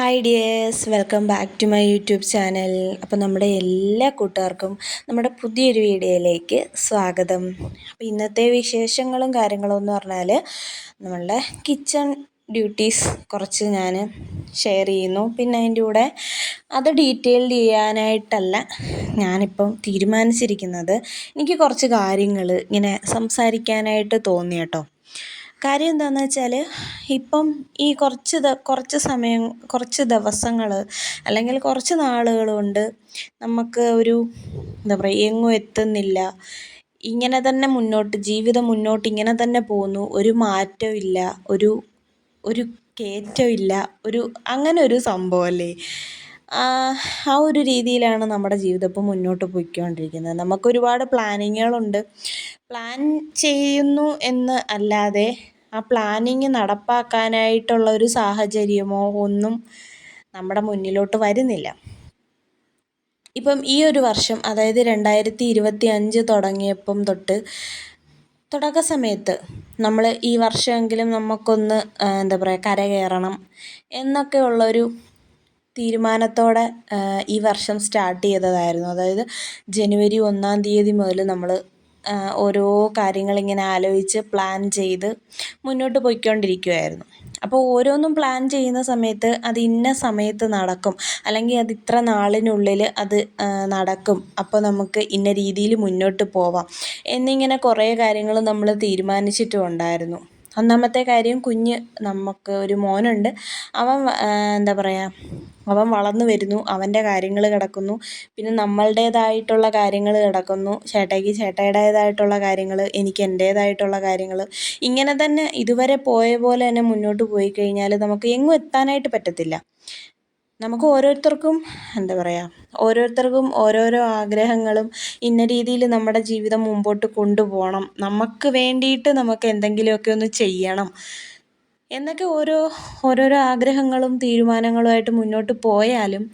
Hi dears welcome back to my YouTube channel അപ്പോൾ നമ്മുടെ എല്ലാ കൂട്ടുകാർക്കും നമ്മുടെ പുതിയൊരു വീഡിയോയിലേക്ക് സ്വാഗതം. അപ്പോൾ ഇന്നത്തെ വിശേഷങ്ങളും കാര്യങ്ങളും എന്ന് പറഞ്ഞാൽ നമ്മളുടെ കിച്ചൺ ഡ്യൂട്ടീസ് കുറച്ച് ഞാൻ ഷെയർ ചെയ്യുന്നു. പിന്നെ അതിന്റെ കൂടെ അത് ഡീറ്റെയിൽഡ് ചെയ്യാനായിട്ടല്ല ഞാനിപ്പം തീരുമാനിച്ചിരിക്കുന്നത്. എനിക്ക് കുറച്ച് കാര്യങ്ങൾ ഇങ്ങനെ സംസാരിക്കാനായിട്ട് തോന്നി കേട്ടോ. കാര്യം എന്താണെന്ന് വെച്ചാൽ ഇപ്പം ഈ കുറച്ച് കുറച്ച് സമയം കുറച്ച് ദിവസങ്ങൾ അല്ലെങ്കിൽ കുറച്ച് നാളുകൾ കൊണ്ട് നമുക്ക് ഒരു എന്താ പറയുക എങ്ങും എത്തുന്നില്ല. ഇങ്ങനെ തന്നെ മുന്നോട്ട് ജീവിതം മുന്നോട്ട് ഇങ്ങനെ തന്നെ പോകുന്നു ഒരു മാറ്റവും ഇല്ല. ഒരു ഒരു കയറ്റവും ഇല്ല. ഒരു അങ്ങനെ ഒരു സംഭവമല്ലേ ആ ഒരു രീതിയിലാണ് നമ്മുടെ ജീവിതം ഇപ്പം മുന്നോട്ട് പോയിക്കൊണ്ടിരിക്കുന്നത്. നമുക്കൊരുപാട് പ്ലാനിങ്ങുകളുണ്ട് പ്ലാൻ ചെയ്യുന്നു എന്ന് അല്ലാതെ ആ പ്ലാനിങ് നടപ്പാക്കാനായിട്ടുള്ള ഒരു സാഹചര്യമോ ഒന്നും നമ്മുടെ മുന്നിലോട്ട് വരുന്നില്ല. ഇപ്പം ഈ ഒരു വർഷം അതായത് രണ്ടായിരത്തി ഇരുപത്തി അഞ്ച് തുടങ്ങിയപ്പം തൊട്ട് തുടക്ക സമയത്ത് നമ്മൾ ഈ വർഷമെങ്കിലും നമുക്കൊന്ന് എന്താ പറയുക കരകയറണം എന്നൊക്കെ ഉള്ളൊരു തീരുമാനത്തോടെ ഈ വർഷം സ്റ്റാർട്ട് ചെയ്തതായിരുന്നു. അതായത് ജനുവരി ഒന്നാം തീയതി മുതൽ നമ്മൾ ഓരോ കാര്യങ്ങളിങ്ങനെ ആലോചിച്ച് പ്ലാൻ ചെയ്ത് മുന്നോട്ട് പോയിക്കൊണ്ടിരിക്കുകയായിരുന്നു അപ്പോൾ ഓരോന്നും പ്ലാൻ ചെയ്യുന്ന സമയത്ത് അത് ഇന്ന സമയത്ത് നടക്കും. അല്ലെങ്കിൽ അത് ഇത്ര നാളിനുള്ളിൽ അത് നടക്കും. അപ്പോൾ നമുക്ക് ഇന്ന രീതിയിൽ മുന്നോട്ട് പോവാം. എന്നിങ്ങനെ കുറേ കാര്യങ്ങൾ നമ്മൾ തീരുമാനിച്ചിട്ടും ഉണ്ടായിരുന്നു ഒന്നാമത്തെ കാര്യം കുഞ്ഞ് നമുക്ക് ഒരു മോനുണ്ട്. അവൻ എന്താ പറയുക അവൻ വളർന്നു വരുന്നു അവന്റെ കാര്യങ്ങൾ കിടക്കുന്നു പിന്നെ നമ്മളുടേതായിട്ടുള്ള കാര്യങ്ങൾ കിടക്കുന്നു ചേട്ടായിക്ക് ചേട്ടായിയുടേതായിട്ടുള്ള കാര്യങ്ങൾ എനിക്ക് എന്റേതായിട്ടുള്ള കാര്യങ്ങൾ. ഇങ്ങനെ തന്നെ ഇതുവരെ പോയ പോലെ തന്നെ മുന്നോട്ട് പോയി കഴിഞ്ഞാൽ നമുക്ക് എങ്ങും എത്താനായിട്ട് പറ്റത്തില്ല. നമുക്ക് ഓരോരുത്തർക്കും എന്താ പറയുക ഓരോരുത്തർക്കും ഓരോരോ ആഗ്രഹങ്ങളും ഇന്ന രീതിയിൽ നമ്മുടെ ജീവിതം മുമ്പോട്ട് കൊണ്ടുപോകണം. നമുക്ക് വേണ്ടിയിട്ട് നമുക്ക് എന്തെങ്കിലുമൊക്കെ ഒന്ന് ചെയ്യണം. എന്നൊക്കെ ഓരോ ഓരോരോ ആഗ്രഹങ്ങളും തീരുമാനങ്ങളുമായിട്ട് മുന്നോട്ട് പോയാലും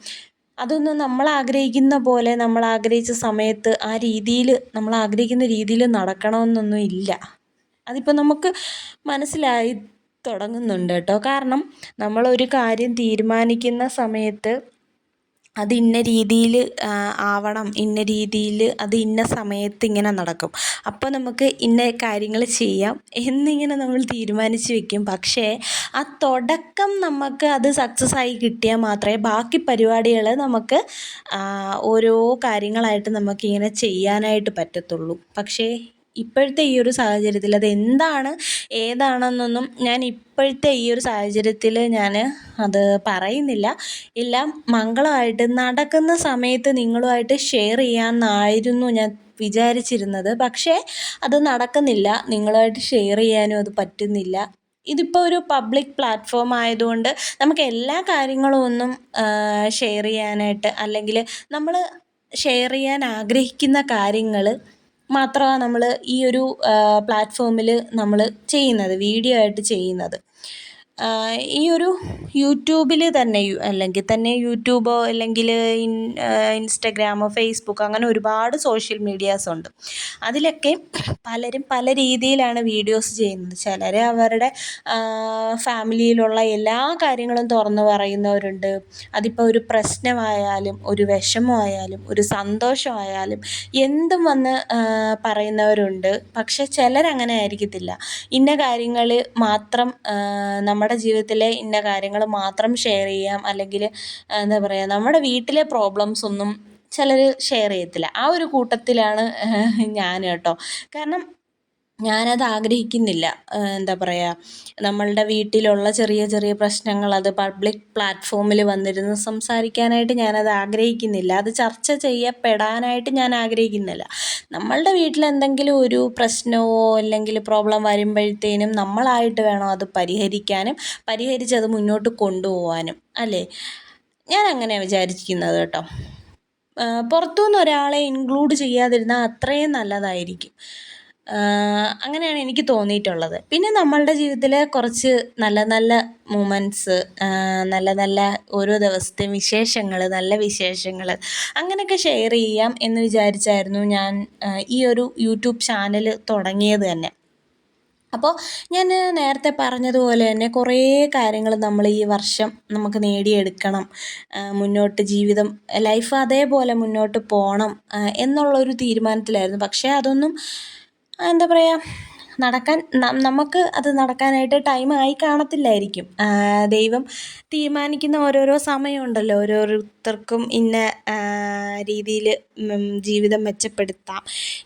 അതൊന്നും നമ്മൾ ആഗ്രഹിക്കുന്ന പോലെ നമ്മൾ ആഗ്രഹിച്ച സമയത്ത് ആ രീതിയിൽ നമ്മൾ ആഗ്രഹിക്കുന്ന രീതിയിൽ നടക്കണമെന്നൊന്നും ഇല്ല. അതിപ്പോൾ നമുക്ക് മനസ്സിലായി തുടങ്ങുന്നുണ്ട് കേട്ടോ. കാരണം നമ്മളൊരു കാര്യം തീരുമാനിക്കുന്ന സമയത്ത് അത് ഇന്ന രീതിയിൽ ആവണം. ഇന്ന രീതിയിൽ അത് ഇന്ന സമയത്ത് ഇങ്ങനെ നടക്കും. അപ്പോൾ നമുക്ക് ഇന്ന കാര്യങ്ങൾ ചെയ്യാം എന്നിങ്ങനെ നമ്മൾ തീരുമാനിച്ച് വെക്കും. പക്ഷേ ആ തുടക്കം നമുക്ക് അത് സക്സസ് ആയി കിട്ടിയാൽ മാത്രമേ ബാക്കി പരിപാടികൾ നമുക്ക് ഓരോ കാര്യങ്ങളായിട്ട് നമുക്കിങ്ങനെ ചെയ്യാനായിട്ട് പറ്റത്തുള്ളൂ. പക്ഷേ ഇപ്പോഴത്തെ ഈ ഒരു സാഹചര്യത്തിൽ അത് എന്താണ് ഏതാണെന്നൊന്നും ഞാൻ ഇപ്പോഴത്തെ ഈ ഒരു സാഹചര്യത്തിൽ ഞാൻ അത് പറയുന്നില്ല. എല്ലാം മംഗളമായിട്ട് നടക്കുന്ന സമയത്ത് നിങ്ങളുമായിട്ട് ഷെയർ ചെയ്യാമെന്നായിരുന്നു ഞാൻ വിചാരിച്ചിരുന്നത്. പക്ഷേ അത് നടക്കുന്നില്ല. നിങ്ങളുമായിട്ട് ഷെയർ ചെയ്യാനും അത് പറ്റുന്നില്ല. ഇതിപ്പോൾ ഒരു പബ്ലിക് പ്ലാറ്റ്ഫോം ആയതുകൊണ്ട് നമുക്ക് എല്ലാ കാര്യങ്ങളും ഒന്നും ഷെയർ ചെയ്യാനായിട്ട് അല്ലെങ്കിൽ നമ്മൾ ഷെയർ ചെയ്യാൻ ആഗ്രഹിക്കുന്ന കാര്യങ്ങൾ മാത്രമാണ് നമ്മൾ ഈ ഒരു പ്ലാറ്റ്ഫോമിൽ നമ്മൾ ചെയ്യുന്നത് വീഡിയോ ആയിട്ട് ചെയ്യുന്നത്. ഈ ഒരു യൂട്യൂബിൽ തന്നെ അല്ലെങ്കിൽ തന്നെ യൂട്യൂബോ അല്ലെങ്കിൽ ഇൻസ്റ്റഗ്രാമോ ഫേസ്ബുക്ക് അങ്ങനെ ഒരുപാട് സോഷ്യൽ മീഡിയാസ് ഉണ്ട്. അതിലൊക്കെ പലരും പല രീതിയിലാണ് വീഡിയോസ് ചെയ്യുന്നത്. ചിലർ അവരുടെ ഫാമിലിയിലുള്ള എല്ലാ കാര്യങ്ങളും തുറന്നു പറയുന്നവരുണ്ട്. അതിപ്പോൾ ഒരു പ്രശ്നമായാലും ഒരു വിഷമമായാലും ഒരു സന്തോഷമായാലും എന്തും വന്ന് പറയുന്നവരുണ്ട്. പക്ഷെ ചിലരങ്ങനെ ആയിരിക്കത്തില്ല. ഇന്ന കാര്യങ്ങൾ മാത്രം നമ്മൾ നമ്മുടെ ജീവിതത്തിലെ ഇന്ന കാര്യങ്ങൾ മാത്രം ഷെയർ ചെയ്യാം. അല്ലെങ്കിൽ എന്താ പറയുക നമ്മുടെ വീട്ടിലെ പ്രോബ്ലംസ് ഒന്നും ചിലർ ഷെയർ ചെയ്യത്തില്ല. ആ ഒരു കൂട്ടത്തിലാണ് ഞാൻ കേട്ടോ. കാരണം ഞാനത് ആഗ്രഹിക്കുന്നില്ല. എന്താ പറയുക നമ്മളുടെ വീട്ടിലുള്ള ചെറിയ ചെറിയ പ്രശ്നങ്ങൾ അത് പബ്ലിക് പ്ലാറ്റ്ഫോമിൽ വന്നിരുന്ന് സംസാരിക്കാനായിട്ട് ഞാനത് ആഗ്രഹിക്കുന്നില്ല. അത് ചർച്ച ചെയ്യപ്പെടാനായിട്ട് ഞാൻ ആഗ്രഹിക്കുന്നില്ല. നമ്മളുടെ വീട്ടിൽ എന്തെങ്കിലും ഒരു പ്രശ്നമോ അല്ലെങ്കിൽ പ്രോബ്ലം വരുമ്പോഴത്തേനും നമ്മളായിട്ട് വേണം അത് പരിഹരിക്കാനും പരിഹരിച്ചത് മുന്നോട്ട് കൊണ്ടുപോകാനും അല്ലേ? ഞാൻ അങ്ങനെയാണ് വിചാരിക്കുന്നത് കേട്ടോ പുറത്തുനിന്ന് ഒരാളെ ഇൻക്ലൂഡ് ചെയ്യാതിരുന്നാൽ അത്രയും നല്ലതായിരിക്കും. അങ്ങനെയാണ് എനിക്ക് തോന്നിയിട്ടുള്ളത്. പിന്നെ നമ്മളുടെ ജീവിതത്തിൽ കുറച്ച് നല്ല നല്ല മൊമെന്റ്സ് നല്ല നല്ല ഓരോ ദിവസത്തെയും വിശേഷങ്ങൾ നല്ല വിശേഷങ്ങൾ അങ്ങനെയൊക്കെ ഷെയർ ചെയ്യാം എന്ന് വിചാരിച്ചായിരുന്നു ഞാൻ ഈ ഒരു യൂട്യൂബ് ചാനൽ തുടങ്ങിയത് തന്നെ. അപ്പോൾ ഞാൻ നേരത്തെ പറഞ്ഞതുപോലെ തന്നെ കുറേ കാര്യങ്ങൾ നമ്മൾ ഈ വർഷം നമുക്ക് നേടിയെടുക്കണം. മുന്നോട്ട് ജീവിതം ലൈഫ് അതേപോലെ മുന്നോട്ട് പോകണം എന്നുള്ളൊരു തീരുമാനത്തിലായിരുന്നു. പക്ഷേ അതൊന്നും എന്താ പറയുക നടക്കാൻ നമുക്ക് അത് നടക്കാനായിട്ട് ടൈം ആയി കാണത്തില്ലായിരിക്കും. ദൈവം തീരുമാനിക്കുന്ന ഓരോരോ സമയമുണ്ടല്ലോ. ഓരോരുത്തർക്കും ഇന്ന രീതിയിൽ ജീവിതം മെച്ചപ്പെടുത്താം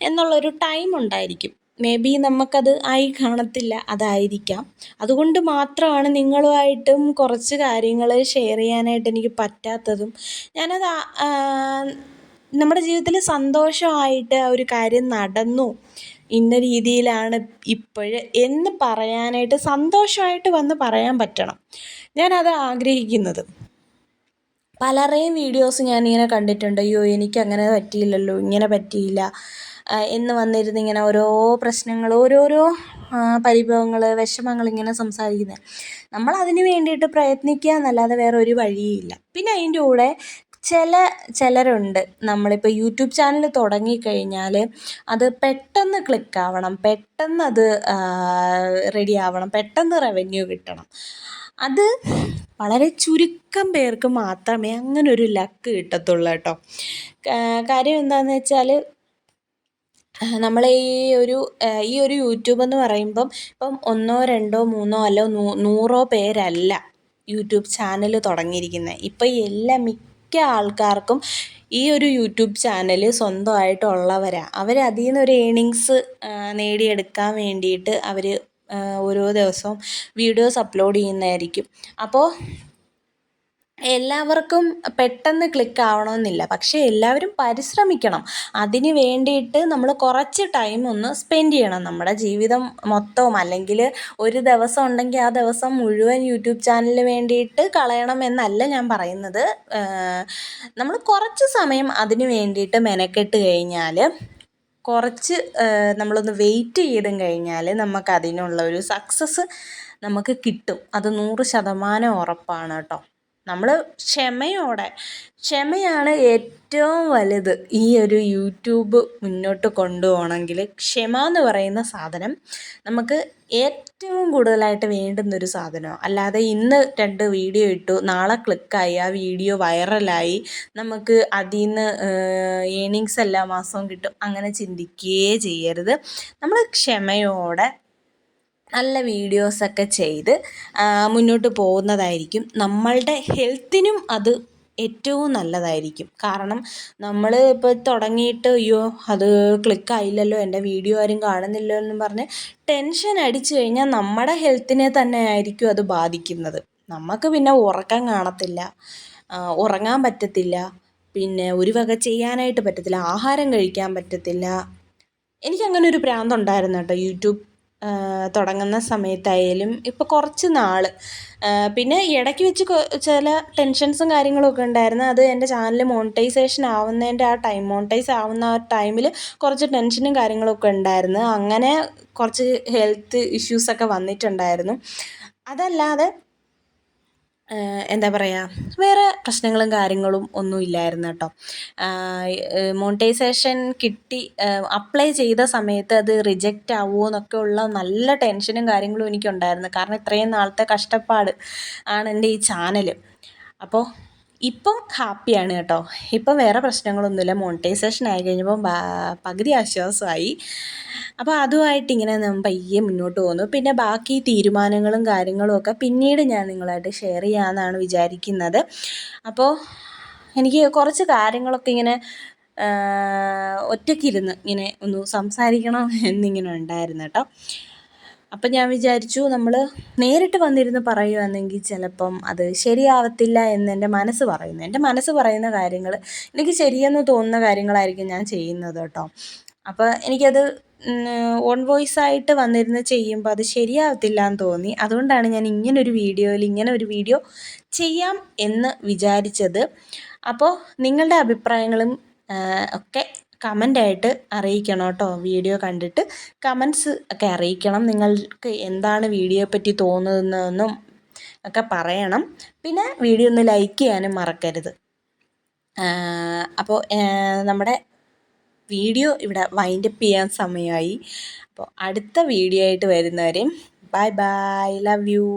എന്നുള്ളൊരു ടൈം ഉണ്ടായിരിക്കും. മേ ബി നമുക്കത് ആയി കാണത്തില്ല അതായിരിക്കാം. അതുകൊണ്ട് മാത്രമാണ് നിങ്ങളുമായിട്ടും കുറച്ച് കാര്യങ്ങൾ ഷെയർ ചെയ്യാനായിട്ട് എനിക്ക് പറ്റാത്തതും. ഞാനത് നമ്മുടെ ജീവിതത്തിൽ സന്തോഷമായിട്ട് ഒരു കാര്യം നടന്നു. ഇന്ന രീതിയിലാണ് ഇപ്പോഴ് എന്ന് പറയാനായിട്ട് സന്തോഷമായിട്ട് വന്ന് പറയാൻ പറ്റണം. ഞാനത് ആഗ്രഹിക്കുന്നത്. പലരുടെയും വീഡിയോസ് ഞാനിങ്ങനെ കണ്ടിട്ടുണ്ട്. അയ്യോ എനിക്കങ്ങനെ പറ്റിയില്ലല്ലോ ഇങ്ങനെ പറ്റിയില്ല. എന്ന് വന്നിരുന്ന് ഇങ്ങനെ ഓരോ പ്രശ്നങ്ങൾ ഓരോരോ പരിഭവങ്ങൾ വിഷമങ്ങൾ ഇങ്ങനെ സംസാരിക്കുന്നത് നമ്മൾ അതിന് വേണ്ടിയിട്ട് പ്രയത്നിക്കുക എന്നല്ലാതെ വേറെ ഒരു വഴിയില്ല. പിന്നെ അതിന്റെ കൂടെ ചില ചിലരുണ്ട്. നമ്മളിപ്പോൾ യൂട്യൂബ് ചാനൽ തുടങ്ങിക്കഴിഞ്ഞാൽ അത് പെട്ടെന്ന് ക്ലിക്കാവണം. പെട്ടെന്ന് അത് റെഡി ആവണം പെട്ടെന്ന് റവന്യൂ കിട്ടണം. അത് വളരെ ചുരുക്കം പേർക്ക് മാത്രമേ അങ്ങനെ ഒരു ലക്ക് കിട്ടത്തുള്ളൂ കേട്ടോ. കാര്യം എന്താണെന്ന് വെച്ചാൽ നമ്മൾ ഈ ഒരു ഈ ഒരു യൂട്യൂബ് എന്ന് പറയുമ്പം ഇപ്പം ഒന്നോ രണ്ടോ മൂന്നോ അല്ലോ നൂറോ പേരല്ല യൂട്യൂബ് ചാനൽ തുടങ്ങിയിരിക്കുന്നത് ഇപ്പം എല്ലാ മിക്ക ആൾക്കാർക്കും ഈ ഒരു യൂട്യൂബ് ചാനൽ സ്വന്തമായിട്ടുള്ളവരാണ് അവർ അതിൽ നിന്ന് ഒരു ഏണിങ്സ് നേടിയെടുക്കാൻ വേണ്ടിയിട്ട് അവർ ഓരോ ദിവസവും വീഡിയോസ് അപ്ലോഡ് ചെയ്യുന്നതായിരിക്കും. അപ്പോൾ എല്ലാവർക്കും പെട്ടെന്ന് ക്ലിക്ക് ആവണമെന്നില്ല. പക്ഷേ എല്ലാവരും പരിശ്രമിക്കണം. അതിന് വേണ്ടിയിട്ട് നമ്മൾ കുറച്ച് ടൈം ഒന്ന് സ്പെൻഡ് ചെയ്യണം. നമ്മുടെ ജീവിതം മൊത്തവും അല്ലെങ്കിൽ ഒരു ദിവസം ഉണ്ടെങ്കിൽ ആ ദിവസം മുഴുവൻ യൂട്യൂബ് ചാനലിന് വേണ്ടിയിട്ട് കളയണം എന്നല്ല ഞാൻ പറയുന്നത്. നമ്മൾ കുറച്ച് സമയം അതിന് വേണ്ടിയിട്ട് മെനക്കെട്ട് കഴിഞ്ഞാൽ കുറച്ച് നമ്മളൊന്ന് വെയിറ്റ് ചെയ്തും കഴിഞ്ഞാൽ നമുക്ക് അതിനുള്ള ഒരു സക്സസ് നമുക്ക് കിട്ടും. അത് നൂറ് ശതമാനം ഉറപ്പാണ് കേട്ടോ. നമ്മൾ ക്ഷമയോടെ ക്ഷമയാണ് ഏറ്റവും വലുത് ഈ ഒരു യൂട്യൂബ് മുന്നോട്ട് കൊണ്ടുപോകണമെങ്കിൽ ക്ഷമ എന്ന് പറയുന്ന സാധനം നമുക്ക് ഏറ്റവും കൂടുതലായിട്ട് വേണ്ടുന്നൊരു സാധനമാണ്. അല്ലാതെ ഇന്ന് രണ്ട് വീഡിയോ ഇട്ടു നാളെ ക്ലിക്കായി ആ വീഡിയോ വൈറലായി നമുക്ക് അതിൽ നിന്ന് ഏണിങ്സ് എല്ലാ മാസവും കിട്ടും അങ്ങനെ ചിന്തിക്കുകയേ ചെയ്യരുത്. നമ്മൾ ക്ഷമയോടെ നല്ല വീഡിയോസൊക്കെ ചെയ്ത് മുന്നോട്ട് പോകുന്നതായിരിക്കും. നമ്മളുടെ ഹെൽത്തിനും അത് ഏറ്റവും നല്ലതായിരിക്കും. കാരണം നമ്മൾ ഇപ്പോൾ തുടങ്ങിയിട്ട് അയ്യോ അത് ക്ലിക്കായില്ലല്ലോ എന്റെ വീഡിയോ ആരും കാണുന്നില്ലോ എന്നും പറഞ്ഞ് ടെൻഷൻ അടിച്ചു കഴിഞ്ഞാൽ നമ്മുടെ ഹെൽത്തിനെ തന്നെ ആയിരിക്കും അത് ബാധിക്കുന്നത്. നമുക്ക് പിന്നെ ഉറക്കം കാണത്തില്ല ഉറങ്ങാൻ പറ്റത്തില്ല പിന്നെ ഒരു വക ചെയ്യാനായിട്ട് പറ്റത്തില്ല ആഹാരം കഴിക്കാൻ പറ്റത്തില്ല. എനിക്കങ്ങനെ ഒരു ഭ്രാന്തുണ്ടായിരുന്നു കേട്ടോ യൂട്യൂബ് തുടങ്ങുന്ന സമയത്തായാലും ഇപ്പോൾ കുറച്ച് നാൾ പിന്നെ ഇടയ്ക്ക് വെച്ച് ചില ടെൻഷൻസും കാര്യങ്ങളൊക്കെ ഉണ്ടായിരുന്നു. അത് എന്റെ ചാനൽ മോണിറ്റൈസേഷൻ ആവുന്നതിന്റെ ആ ടൈം മോണിറ്റൈസ് ആവുന്ന ആ ടൈമിൽ കുറച്ച് ടെൻഷനും കാര്യങ്ങളൊക്കെ ഉണ്ടായിരുന്നു. അങ്ങനെ കുറച്ച് ഹെൽത്ത് ഇഷ്യൂസൊക്കെ വന്നിട്ടുണ്ടായിരുന്നു. അതല്ലാതെ എന്താ പറയുക വേറെ പ്രശ്നങ്ങളും കാര്യങ്ങളും ഒന്നും ഇല്ലായിരുന്നു കേട്ടോ. മോണിറ്റൈസേഷൻ കിട്ടി അപ്ലൈ ചെയ്ത സമയത്ത് അത് റിജക്റ്റ് ആവുമോ എന്നൊക്കെ ഉള്ള നല്ല ടെൻഷനും കാര്യങ്ങളും എനിക്കുണ്ടായിരുന്നു. കാരണം ഇത്രയും നാളത്തെ കഷ്ടപ്പാട് ആണ് എന്റെ ഈ ചാനൽ അപ്പോൾ ഇപ്പം ഹാപ്പിയാണ് കേട്ടോ. ഇപ്പം വേറെ പ്രശ്നങ്ങളൊന്നുമില്ല. മോണിറ്റൈസേഷൻ ആയി കഴിഞ്ഞപ്പം പകുതി ആശ്വാസമായി. അപ്പോൾ അതുമായിട്ട് ഇങ്ങനെ പയ്യെ മുന്നോട്ട് പോകുന്നു. പിന്നെ ബാക്കി തീരുമാനങ്ങളും കാര്യങ്ങളും ഒക്കെ പിന്നീട് ഞാൻ നിങ്ങളായിട്ട് ഷെയർ ചെയ്യാമെന്നാണ് വിചാരിക്കുന്നത്. അപ്പോൾ എനിക്ക് കുറച്ച് കാര്യങ്ങളൊക്കെ ഇങ്ങനെ ഒറ്റയ്ക്കിരുന്ന് ഇങ്ങനെ ഒന്ന് സംസാരിക്കണം എന്നിങ്ങനെ ഉണ്ടായിരുന്നു കേട്ടോ. അപ്പം ഞാൻ വിചാരിച്ചു നമ്മൾ നേരിട്ട് വന്നിരുന്ന് പറയുകയാണെങ്കിൽ ചിലപ്പം അത് ശരിയാവത്തില്ല എന്ന് എന്റെ മനസ്സ് പറയുന്നു. എന്റെ മനസ്സ് പറയുന്ന കാര്യങ്ങൾ എനിക്ക് ശരിയെന്ന് തോന്നുന്ന കാര്യങ്ങളായിരിക്കും ഞാൻ ചെയ്യുന്നത് കേട്ടോ. അപ്പോൾ എനിക്കത് ഓൺ വോയിസ് ആയിട്ട് വന്നിരുന്ന് ചെയ്യുമ്പോൾ അത് ശരിയാവത്തില്ല എന്ന് തോന്നി. അതുകൊണ്ടാണ് ഞാൻ ഇങ്ങനൊരു വീഡിയോയിൽ ഇങ്ങനെ ഒരു വീഡിയോ ചെയ്യാം എന്ന് വിചാരിച്ചത്. അപ്പോൾ നിങ്ങളുടെ അഭിപ്രായങ്ങളും ഒക്കെ കമന്റായിട്ട് അറിയിക്കണം കേട്ടോ വീഡിയോ കണ്ടിട്ട്. കമൻസ് ഒക്കെ അറിയിക്കണം നിങ്ങൾക്ക് എന്താണ് വീഡിയോയെ പറ്റി തോന്നുന്നതെന്നും ഒക്കെ പറയണം. പിന്നെ വീഡിയോ ഒന്ന് ലൈക്ക് ചെയ്യാനും മറക്കരുത്. അപ്പോൾ നമ്മുടെ വീഡിയോ ഇവിടെ വൈൻഡപ്പ് ചെയ്യാൻ സമയമായി. അപ്പോൾ അടുത്ത വീഡിയോ ആയിട്ട് വരുന്നവരെയും ബൈ ബൈ ലവ് യു